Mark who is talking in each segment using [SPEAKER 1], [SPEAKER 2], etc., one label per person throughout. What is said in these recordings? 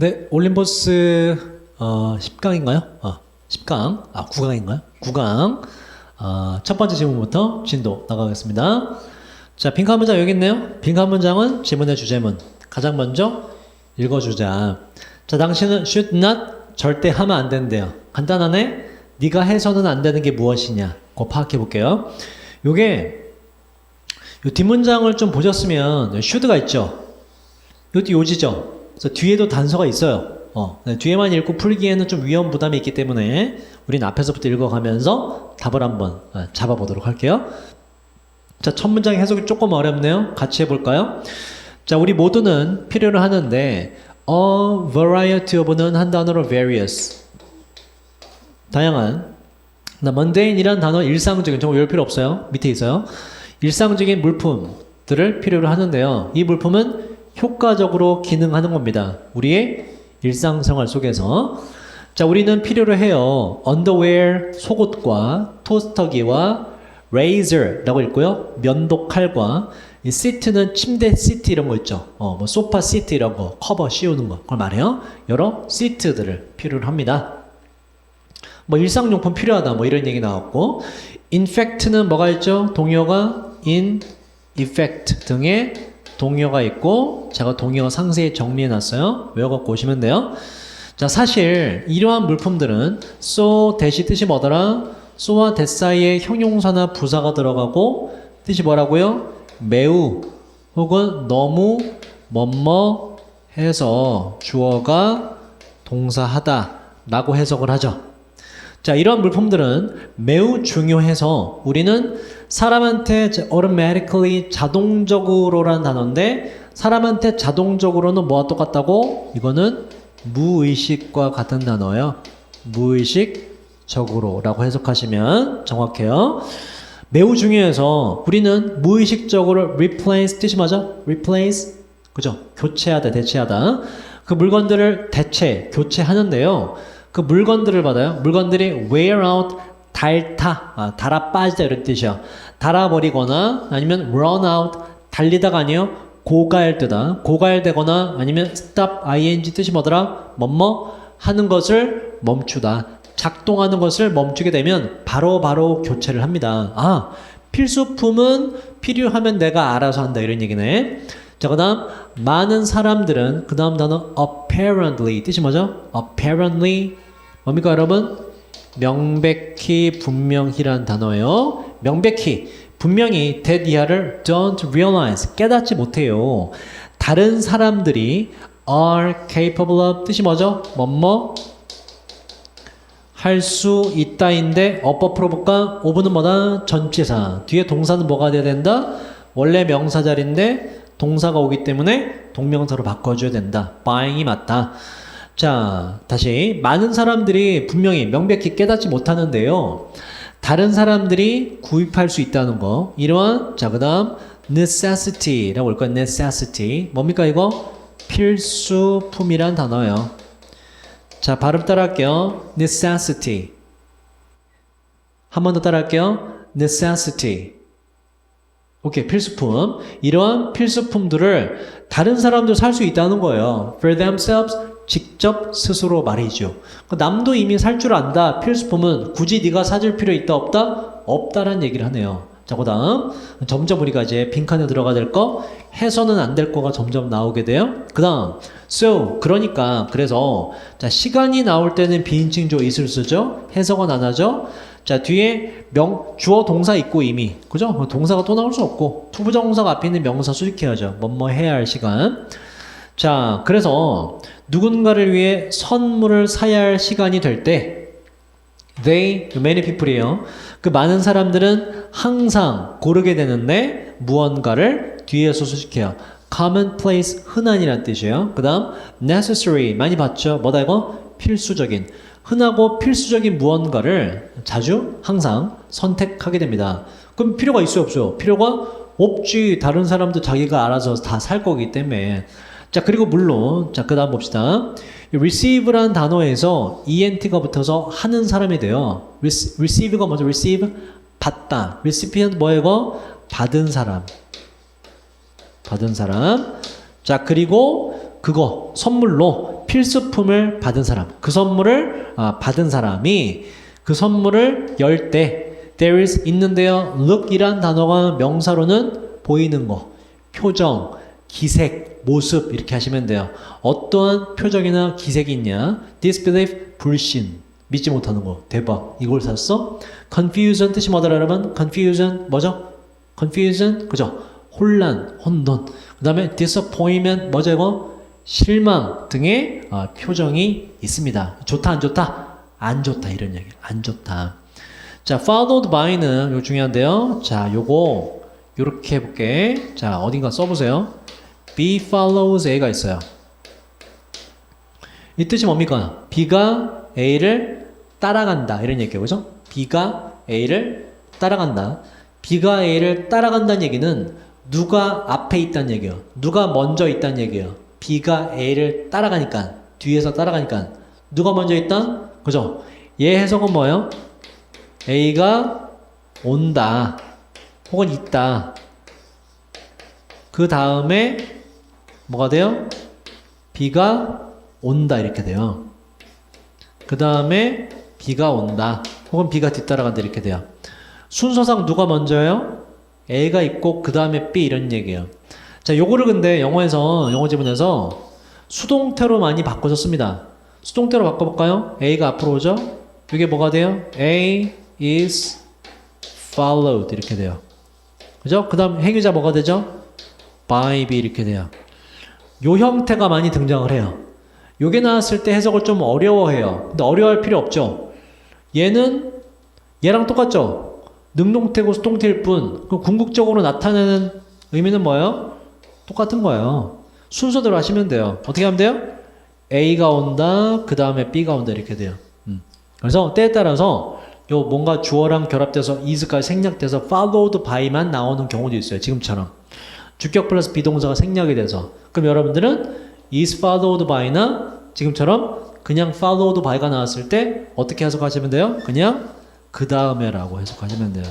[SPEAKER 1] 네, 올림포스 어, 10강인가요? 아, 10강. 아, 9강인가요? 9강. 아, 첫 번째 질문부터 진도 나가겠습니다. 자, 빈칸 문장 여기 있네요. 빈칸 문장은 지문의 주제문. 가장 먼저 읽어주자. 자, 당신은 should not 절대 하면 안 된대요. 간단하네. 네가 해서는 안 되는 게 무엇이냐? 그거 파악해 볼게요. 요게 요 뒷문장을 좀 보셨으면 should가 있죠. 이것도 요지죠. 그래서 뒤에도 단서가 있어요. 어, 네, 뒤에만 읽고 풀기에는 좀 위험 부담이 있기 때문에 우린 앞에서부터 읽어가면서 답을 한번 어, 잡아보도록 할게요. 자, 첫 문장 해석이 조금 어렵네요. 같이 해볼까요? 자, 우리 모두는 필요로 하는데 a variety of는 한 단어로 various 다양한 나 mundane이란 단어 일상적인 정말 외울 필요 없어요. 밑에 있어요. 일상적인 물품들을 필요로 하는데요. 이 물품은 효과적으로 기능하는 겁니다. 우리의 일상생활 속에서 자 우리는 필요로 해요. underwear 속옷과 토스터기와 razor라고 읽고요. 면도 칼과 이 시트는 침대 시트 이런 거 있죠. 어, 뭐 소파 시트 이런 거 커버 씌우는 거 그걸 말해요. 여러 시트들을 필요로 합니다. 뭐 일상용품 필요하다 뭐 이런 얘기 나왔고 infect는 뭐가 있죠? 동요가 in effect 등의 동요가 있고 제가 동요 상세히 정리해 놨어요. 외워갖고 오시면 돼요. 자 사실 이러한 물품들은 so 대시 뜻이 뭐더라? so와 that 사이에 형용사나 부사가 들어가고 뜻이 뭐라고요? 매우 혹은 너무 뭐뭐 해서 주어가 동사하다 라고 해석을 하죠. 자, 이런 물품들은 매우 중요해서 우리는 사람한테 automatically 자동적으로란 단어인데 사람한테 자동적으로는 뭐와 똑같다고? 이거는 무의식과 같은 단어예요. 무의식적으로라고 해석하시면 정확해요. 매우 중요해서 우리는 무의식적으로 replace 뜻이 맞아? replace 그죠? 교체하다, 대체하다. 그 물건들을 대체, 교체하는데요. 그 물건들을 받아요. 물건들이 wear out, 닳다, 아, 닳아 빠지다 이런 뜻이야. 닳아버리거나 아니면 run out, 달리다가 아니에요. 고갈되다, 고갈되거나 아니면 stop, ing 뜻이 뭐더라? 뭐뭐 하는 것을 멈추다. 작동하는 것을 멈추게 되면 바로 바로 교체를 합니다. 아, 필수품은 필요하면 내가 알아서 한다 이런 얘기네. 자, 그 다음 많은 사람들은 그 다음 단어 apparently 뜻이 뭐죠? apparently 뭡니까 여러분? 명백히 분명히란 단어예요. 명백히 분명히 that 이하를 don't realize 깨닫지 못해요. 다른 사람들이 are capable of 뜻이 뭐죠? 뭐뭐 할 수 있다인데 어법으로 볼까? 오브는 뭐다? 전치사. 뒤에 동사는 뭐가 돼야 된다? 원래 명사 자리인데 동사가 오기 때문에 동명사로 바꿔줘야 된다. buying이 맞다. 자, 다시 많은 사람들이 분명히 명백히 깨닫지 못하는데요. 다른 사람들이 구입할 수 있다는 거. 이러한 자, 그 다음 necessity라고 할 거예요. necessity. 뭡니까 이거? 필수품이란 단어예요. 자, 발음 따라 할게요. necessity. 한 번 더 따라 할게요. necessity. 오케이, 필수품. 이러한 필수품들을 다른 사람도 살수 있다는 거예요. For themselves, 직접 스스로 말이죠. 그 남도 이미 살 줄 안다. 필수품은 굳이 네가 사줄 필요 있다 없다? 없다라는 얘기를 하네요. 자, 그 다음 점점 우리가 이제 빈칸에 들어가 될 거, 해서는 안 될 거가 점점 나오게 돼요. 그 다음, so, 그러니까, 그래서, 자, 시간이 나올 때는 비인칭 조 있을 쓰죠? 해석은 안 하죠? 자, 뒤에 명, 주어 동사 있고 이미. 그죠? 동사가 또 나올 수 없고, 투부정사가 앞에 있는 명사 수식해야죠. 뭐뭐 해야 할 시간. 자, 그래서 누군가를 위해 선물을 사야 할 시간이 될 때, they, many people이에요. 그 많은 사람들은 항상 고르게 되는데 무언가를 뒤에서 수식해요. commonplace, 흔한이란 뜻이에요. 그 다음, necessary, 많이 봤죠? 뭐다 이거? 필수적인. 흔하고 필수적인 무언가를 자주 항상 선택하게 됩니다. 그럼 필요가 있어요, 없어요? 필요가 없지. 다른 사람도 자기가 알아서 다 살 거기 때문에. 자, 그리고 물론, 자, 그 다음 봅시다. receive란 단어에서 ent가 붙어서 하는 사람이 돼요. receive가 먼저 receive, 받다. recipient 뭐예요? 받은 사람. 받은 사람. 자, 그리고 그거, 선물로 필수품을 받은 사람, 그 선물을 아, 받은 사람이 그 선물을 열 때 there is 있는데요. look이란 단어가 명사로는 보이는 거, 표정, 기색, 모습 이렇게 하시면 돼요. 어떠한 표정이나 기색이 있냐? disbelief, 불신, 믿지 못하는 거, 대박. 이걸 샀어? confusion 뜻이 뭐더라 여러분? confusion 뭐죠? confusion 그죠? 혼란, 혼돈. 그 다음에 disappointment 뭐죠 이거? 실망 등의 어, 표정이 있습니다. 좋다 안 좋다? 안 좋다 이런 얘기. 안 좋다. 자, followed by는 요 중요한데요. 자, 요거 요렇게 해볼게. 자, 어딘가 써보세요. B follows A가 있어요. 이 뜻이 뭡니까? B가 A를 따라간다 이런 얘기예요, 그죠? B가 A를 따라간다. B가 A를 따라간다는 얘기는 누가 앞에 있다는 얘기예요. 누가 먼저 있다는 얘기예요. B가 A를 따라가니까 뒤에서 따라가니까 누가 먼저 있다? 그죠? 얘 해석은 뭐예요? A가 온다 혹은 있다. 그 다음에 뭐가 돼요? B가 온다 이렇게 돼요. 그 다음에 B가 온다 혹은 B가 뒤따라간다 이렇게 돼요. 순서상 누가 먼저예요? A가 있고 그 다음에 B 이런 얘기예요. 자, 요거를 근데 영어에서 영어 지문에서 수동태로 많이 바꿔줬습니다. 수동태로 바꿔볼까요? A가 앞으로 오죠? 이게 뭐가 돼요? A is followed 이렇게 돼요. 그죠? 그 다음 행위자 뭐가 되죠? by B 이렇게 돼요. 요 형태가 많이 등장을 해요. 요게 나왔을 때 해석을 좀 어려워해요. 근데 어려워할 필요 없죠. 얘는 얘랑 똑같죠? 능동태고 수동태일 뿐. 그 궁극적으로 나타내는 의미는 뭐예요? 똑같은 거예요. 순서대로 하시면 돼요. 어떻게 하면 돼요? A가 온다, 그 다음에 B가 온다 이렇게 돼요. 음. 그래서 때에 따라서 요 뭔가 주어랑 결합돼서 is까지 생략돼서 followed by만 나오는 경우도 있어요. 지금처럼. 주격 플러스 비동사가 생략이 돼서. 그럼 여러분들은 is followed by나 지금처럼 그냥 followed by가 나왔을 때 어떻게 해석하시면 돼요? 그냥 그 다음에라고 해석하시면 돼요.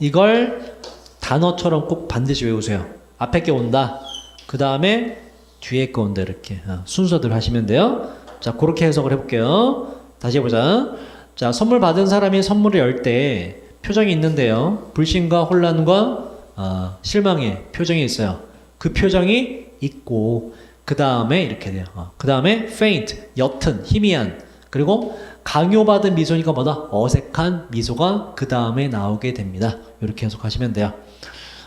[SPEAKER 1] 이걸 단어처럼 꼭 반드시 외우세요. 앞에 게 온다. 그 다음에 뒤에 거 온다. 이렇게 어, 순서대로 하시면 돼요. 자, 그렇게 해석을 해볼게요. 다시 해보자. 자, 선물 받은 사람이 선물을 열 때 표정이 있는데요. 불신과 혼란과 어, 실망의 표정이 있어요. 그 표정이 있고 그 다음에 이렇게 돼요. 그 다음에 faint, 옅은, 희미한 그리고 강요받은 미소니까 뭐다? 어색한 미소가 그 다음에 나오게 됩니다. 이렇게 해석하시면 돼요.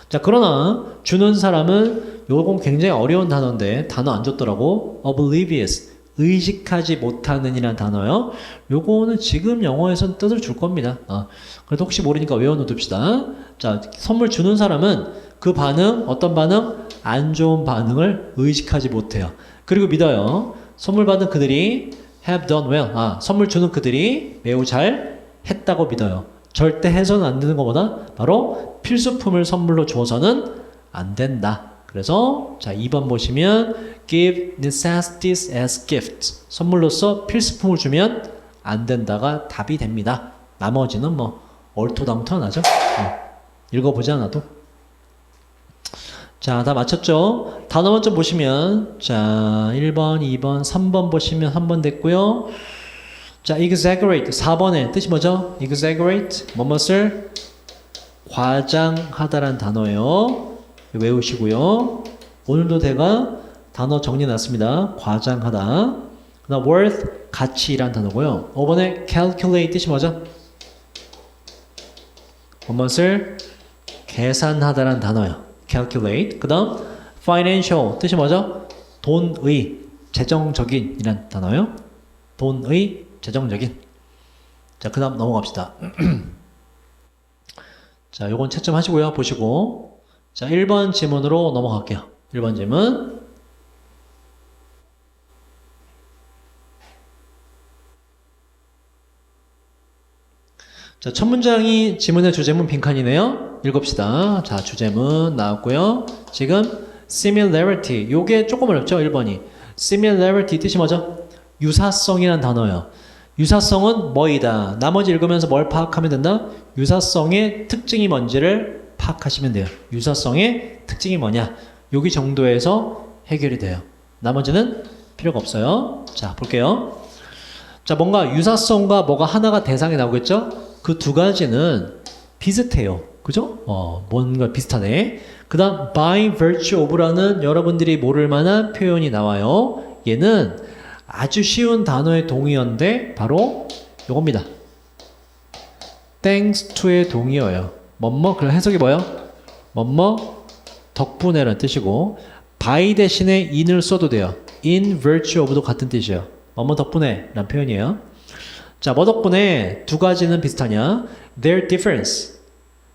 [SPEAKER 1] 자, 그러나 주는 사람은 요건 굉장히 어려운 단어인데 단어 안 줬더라고. oblivious. 의식하지 못하는 이라는 단어요. 요거는 지금 영어에선 뜻을 줄 겁니다. 어. 그래도 혹시 모르니까 외워놓읍시다. 자, 선물 주는 사람은 그 반응, 어떤 반응? 안 좋은 반응을 의식하지 못해요. 그리고 믿어요. 선물 받은 그들이 have done well. 아, 선물 주는 그들이 매우 잘 했다고 믿어요. 절대 해서는 안 되는 것보다 바로 필수품을 선물로 주어서는 안 된다. 그래서 자 2번 보시면 give necessities as gifts 선물로서 필수품을 주면 안 된다가 답이 됩니다. 나머지는 뭐 얼토당토하죠. 어, 읽어보지 않아도. 자, 다 맞췄죠? 단어 먼저 보시면 자 1번, 2번, 3번 보시면 한번 됐고요. 자, exaggerate 4번의 뜻이 뭐죠? exaggerate 뭐뭇을 과장하다란 단어예요. 외우시고요. 오늘도 제가 단어 정리해놨습니다. 과장하다. 그다음 worth 가치란 단어고요. 5번에 calculate 뜻이 뭐죠? 뭐뭇을 계산하다란 단어예요. calculate. 그다음 financial 뜻이 뭐죠? 돈의 재정적인이란 단어요. 돈의 재정적인. 자, 그다음 넘어갑시다. 자, 요건 채점하시고요. 보시고. 자, 1번 지문으로 넘어갈게요. 1번 지문. 자, 첫 문장이 지문의 주제문 빈칸이네요. 읽읍시다. 자, 주제문 나왔고요. 지금 similarity. 요게 조금 어렵죠? 1번이. similarity 뜻이 뭐죠? 유사성이란 단어예요. 유사성은 뭐이다. 나머지 읽으면서 뭘 파악하면 된다? 유사성의 특징이 뭔지를 파악하시면 돼요. 유사성의 특징이 뭐냐? 여기 정도에서 해결이 돼요. 나머지는 필요가 없어요. 자, 볼게요. 자, 뭔가 유사성과 뭐가 하나가 대상이 나오겠죠? 그 두 가지는 비슷해요. 그죠? 어, 뭔가 비슷하네. 그 다음, by virtue of라는 여러분들이 모를 만한 표현이 나와요. 얘는 아주 쉬운 단어의 동의어인데, 바로 요겁니다. thanks to의 동의어예요. 뭐뭐, 그 해석이 뭐예요? 뭐뭐, 덕분에라는 뜻이고, by 대신에 in을 써도 돼요. in virtue of도 같은 뜻이에요. 뭐뭐 덕분에 라는 표현이에요. 자, 뭐 덕분에 두 가지는 비슷하냐? Their difference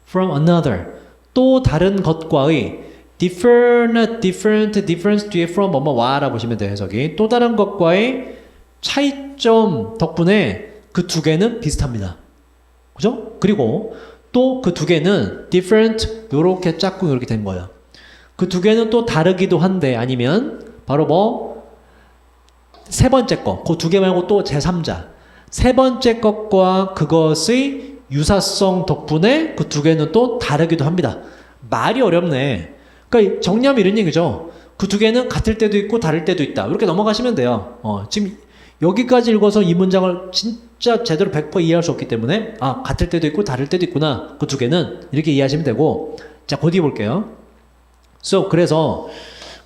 [SPEAKER 1] from another. 또 다른 것과의 different, different, difference 뒤에 from 뭐뭐 와라 보시면 돼요, 해석이. 또 다른 것과의 차이점 덕분에 그 두 개는 비슷합니다. 그죠? 그리고 또 그 두 개는 different 요렇게 짝꿍 이렇게 된 거예요. 그 두 개는 또 다르기도 한데 아니면 바로 뭐 세 번째 거, 그 두 개 말고 또 제3자. 세 번째 것과 그것의 유사성 덕분에 그 두 개는 또 다르기도 합니다. 말이 어렵네. 그러니까 정리하면 이런 얘기죠. 그 두 개는 같을 때도 있고 다를 때도 있다. 이렇게 넘어가시면 돼요. 어, 지금 여기까지 읽어서 이 문장을 진짜 제대로 100% 이해할 수 없기 때문에 아, 같을 때도 있고 다를 때도 있구나. 그 두 개는 이렇게 이해하시면 되고 자, 곧 뒤에 볼게요. So, 그래서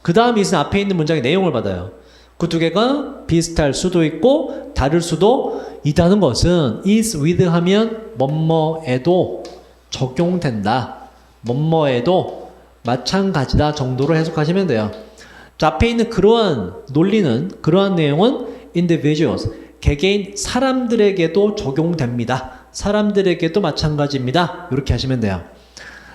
[SPEAKER 1] 그 다음 이은 앞에 있는 문장의 내용을 받아요. 그 두 개가 비슷할 수도 있고 다를 수도 있다는 것은 is with 하면 뭐뭐에도 적용된다. 뭐뭐에도 마찬가지다 정도로 해석하시면 돼요. 자, 앞에 있는 그러한 논리는 그러한 내용은 individuals 개개인 사람들에게도 적용됩니다. 사람들에게도 마찬가지입니다. 이렇게 하시면 돼요.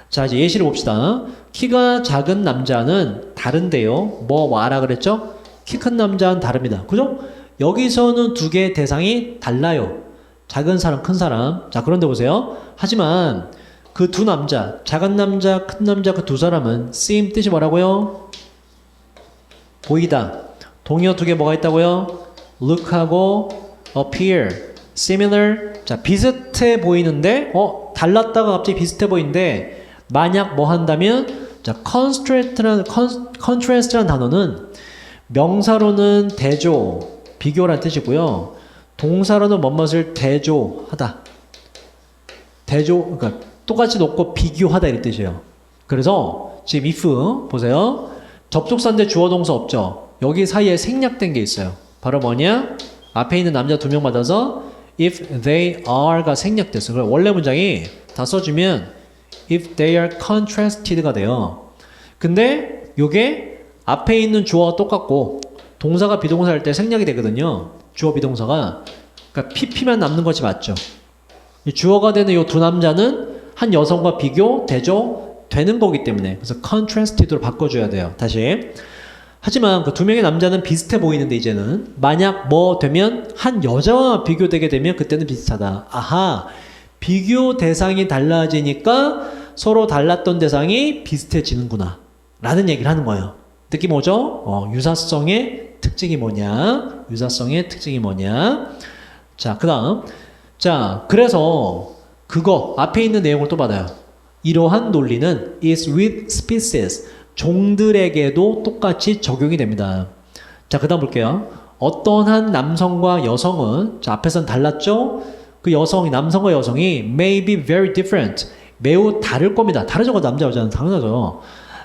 [SPEAKER 1] 자, 이제 예시를 봅시다. 키가 작은 남자는 다른데요. 뭐 와라 그랬죠? 키 큰 남자는 다릅니다. 그죠? 여기서는 두 개의 대상이 달라요. 작은 사람, 큰 사람. 자, 그런데 보세요. 하지만 그 두 남자, 작은 남자, 큰 남자 그 두 사람은 seem 뜻이 뭐라고요? 보이다. 동의어 두 개 뭐가 있다고요? Look하고 appear, similar. 자, 비슷해 보이는데, 어, 달랐다가 갑자기 비슷해 보이는데, 만약 뭐 한다면, 자, contrast라는, contrast라는 단어는 명사로는 대조, 비교란 뜻이고요. 동사로는 뭐뭇을 대조하다. 대조, 그러니까 똑같이 놓고 비교하다 이런 뜻이에요. 그래서 지금 if 보세요. 접속사인데 주어 동사 없죠. 여기 사이에 생략된 게 있어요. 바로 뭐냐? 앞에 있는 남자 두 명 받아서 if they are가 생략됐어요. 그럼 원래 문장이 다 써주면 if they are contrasted가 돼요. 근데 요게 앞에 있는 주어가 똑같고 동사가 비동사 할때 생략이 되거든요. 주어 비동사가 그러니까 pp만 남는 것이 맞죠. 이 주어가 되는 이두 남자는 한 여성과 비교 대조 되는 거기 때문에 그래서 contrasted로 바꿔줘야 돼요. 다시. 하지만 그 두 명의 남자는 비슷해 보이는데 이제는 만약 뭐 되면 한 여자와 비교되게 되면 그때는 비슷하다. 아하. 비교 대상이 달라지니까 서로 달랐던 대상이 비슷해지는구나. 라는 얘기를 하는 거예요. 느낌 오죠? 어, 유사성의 특징이 뭐냐? 유사성의 특징이 뭐냐? 자, 그 다음. 자, 그래서 그거 앞에 있는 내용을 또 받아요. 이러한 논리는 is with species. 종들에게도 똑같이 적용이 됩니다. 자, 그 다음 볼게요. 어떠한 남성과 여성은, 자, 앞에선 달랐죠? 그 여성이, 남성과 여성이 may be very different. 매우 다를 겁니다. 다르죠? 그 남자, 여자는 당연하죠.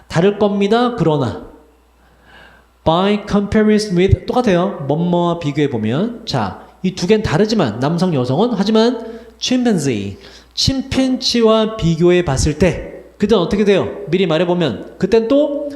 [SPEAKER 1] 다를 겁니다. 그러나, by comparison with, 똑같아요. 뭐뭐와 비교해보면. 자, 이 두 개는 다르지만, 남성, 여성은, 하지만, chimpanzee. 침팬치와 비교해 봤을 때, 그땐 어떻게 돼요? 미리 말해보면 그땐 또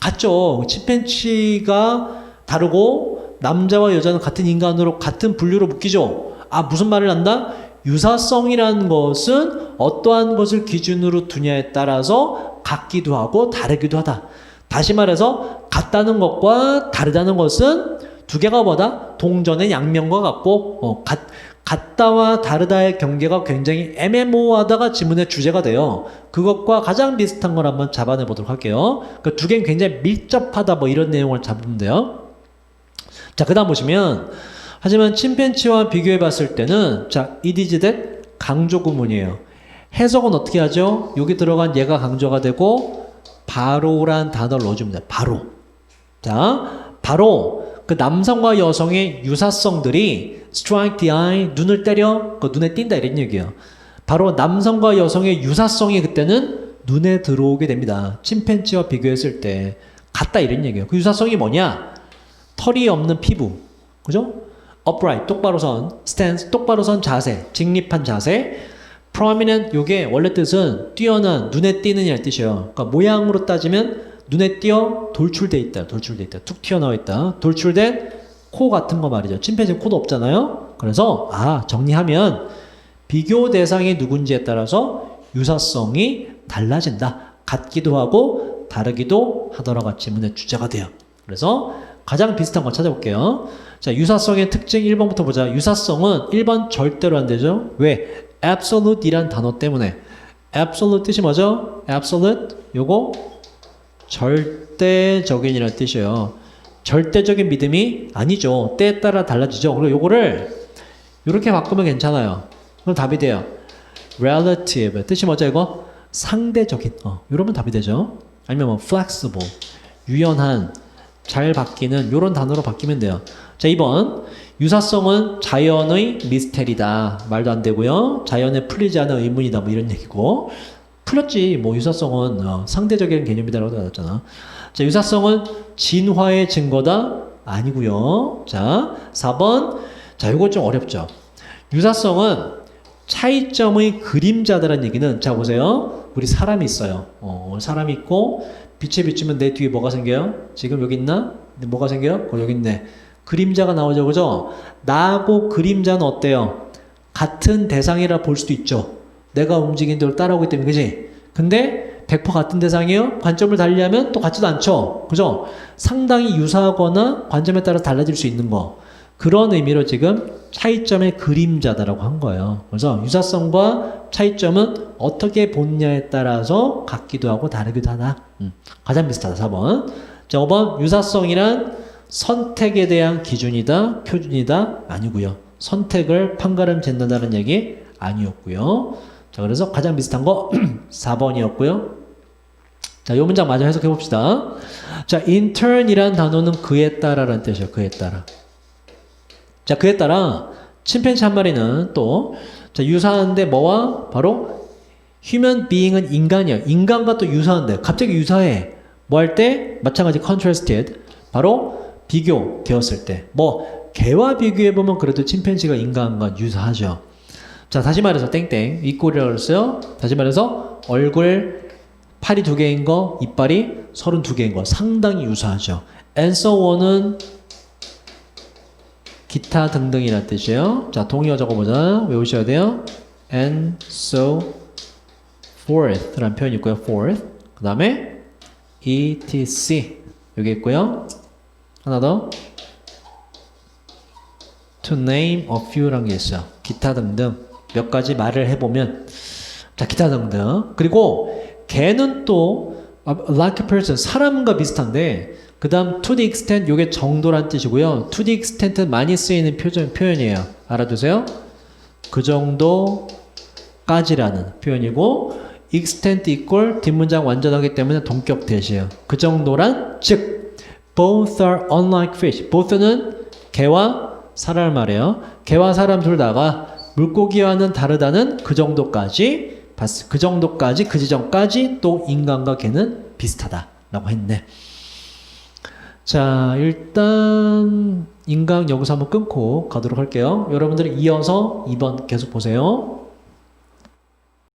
[SPEAKER 1] 같죠. 침팬치가 다르고 남자와 여자는 같은 인간으로 같은 분류로 묶이죠. 아 무슨 말을 한다? 유사성이라는 것은 어떠한 것을 기준으로 두냐에 따라서 같기도 하고 다르기도 하다. 다시 말해서 같다는 것과 다르다는 것은 두 개가 뭐다? 동전의 양면과 같고 어, 같, 같다와 다르다의 경계가 굉장히 애매모호하다가 지문의 주제가 돼요. 그것과 가장 비슷한 걸 한번 잡아내 보도록 할게요. 그 두 개는 굉장히 밀접하다 뭐 이런 내용을 잡으면 돼요. 자, 그 다음 보시면 하지만 침팬치와 비교해 봤을 때는 자, that 강조 구문이에요. 해석은 어떻게 하죠? 여기 들어간 얘가 강조가 되고 바로란 단어를 넣어주면 돼요. 바로. 자, 바로 그 남성과 여성의 유사성들이 strike the eye 눈을 때려 그 눈에 띈다 이런 얘기예요. 바로 남성과 여성의 유사성이 그때는 눈에 들어오게 됩니다. 침팬지와 비교했을 때 같다 이런 얘기예요. 그 유사성이 뭐냐? 털이 없는 피부, 그죠? upright 똑바로 선, stance 똑바로 선 자세, 직립한 자세, prominent 요게 원래 뜻은 뛰어난 눈에 띄는이라는 뜻이에요. 그러니까 모양으로 따지면 눈에 띄어 돌출돼 있다, 돌출돼 있다, 툭 튀어나와 있다, 돌출된 코 같은 거 말이죠. 침팬지 코도 없잖아요. 그래서 아 정리하면 비교 대상이 누군지에 따라서 유사성이 달라진다. 같기도 하고 다르기도 하더라가 지문의 주제가 돼요. 그래서 가장 비슷한 거 찾아볼게요. 자, 유사성의 특징 1번부터 보자. 유사성은 1번 절대로 안 되죠. 왜? absolute이란 단어 때문에. absolute 뜻이 뭐죠? absolute 요거 절대적인이라는 뜻이에요. 절대적인 믿음이 아니죠. 때에 따라 달라지죠. 그리고 요거를 이렇게 바꾸면 괜찮아요. 그럼 답이 돼요. relative 뜻이 뭐죠 이거? 상대적인 어, 이러면 답이 되죠. 아니면 뭐 flexible 유연한 잘 바뀌는 이런 단어로 바뀌면 돼요. 자 2번 유사성은 자연의 미스테리다 말도 안 되고요. 자연에 풀리지 않은 의문이다 뭐 이런 얘기고 풀렸지 뭐 유사성은 어, 상대적인 개념이다라고 나왔잖아. 자 유사성은 진화의 증거다 아니고요. 자 4번 자 이거 좀 어렵죠. 유사성은 차이점의 그림자다라는 얘기는 자 보세요. 우리 사람이 있어요. 어, 사람이 있고 빛에 비추면 내 뒤에 뭐가 생겨요? 지금 여기 있나? 뭐가 생겨요? 어, 여기 있네. 그림자가 나오죠, 그죠? 나하고 그림자는 어때요? 같은 대상이라 볼 수도 있죠. 내가 움직이는 대로 따라오기 때문에, 그지? 근데 100% 같은 대상이에요? 관점을 달리하면 또 같지도 않죠. 그죠? 상당히 유사하거나 관점에 따라 달라질 수 있는 거. 그런 의미로 지금 차이점의 그림자다라고 한 거예요. 그래서 유사성과 차이점은 어떻게 본냐에 따라서 같기도 하고 다르기도 하다. 음, 가장 비슷하다. 4번. 자, 5번. 유사성이란 선택에 대한 기준이다, 표준이다, 아니고요. 선택을 판가름 짓는다는 얘기 아니었고요. 자, 그래서 가장 비슷한 거 4번이었고요. 자, 요 문장 마저 해석해 봅시다. 자, intern이란 단어는 그에 따라라는 뜻이에요. 그에 따라. 자, 그에 따라 침팬지 한 마리는 또 자, 유사한데 뭐와 바로 human being은 인간이야. 인간과 또 유사한데 갑자기 유사해. 뭐 할 때 마찬가지 contrasted 바로 비교되었을 때 뭐 개와 비교해 보면 그래도 침팬지가 인간과 유사하죠. 자, 다시 말해서 땡땡 이꼴이라고 그랬어요. 다시 말해서 얼굴 팔이 두 개인 거, 이빨이 서른 두 개인 거 상당히 유사하죠. and so on은 기타 등등이라는 뜻이에요. 자, 동의어 적어보자. 외우셔야 돼요. and so forth라는 표현이 있고요. forth. 그 다음에 etc. 여기 있고요. 하나 더. to name a few라는 게 있어요. 기타 등등. 몇 가지 말을 해보면. 자, 기타 등등. 그리고 개는 또 like a person, 사람과 비슷한데 그 다음 to the extent 요게 정도란 뜻이고요. to the extent는 많이 쓰이는 표현, 표현이에요. 알아두세요. 그 정도까지라는 표현이고 extent equal 뒷문장 완전하기 때문에 동격 대시예요. 그 정도란 즉 both are unlike fish. both는 개와 사람을 말해요. 개와 사람 둘 다가 물고기와는 다르다는 그 정도까지 봤- 그 정도까지 그 지점까지 또 인간과 개는 비슷하다라고 했네. 자, 일단 인강 여기서 한번 끊고 가도록 할게요. 여러분들이 이어서 2번 계속 보세요.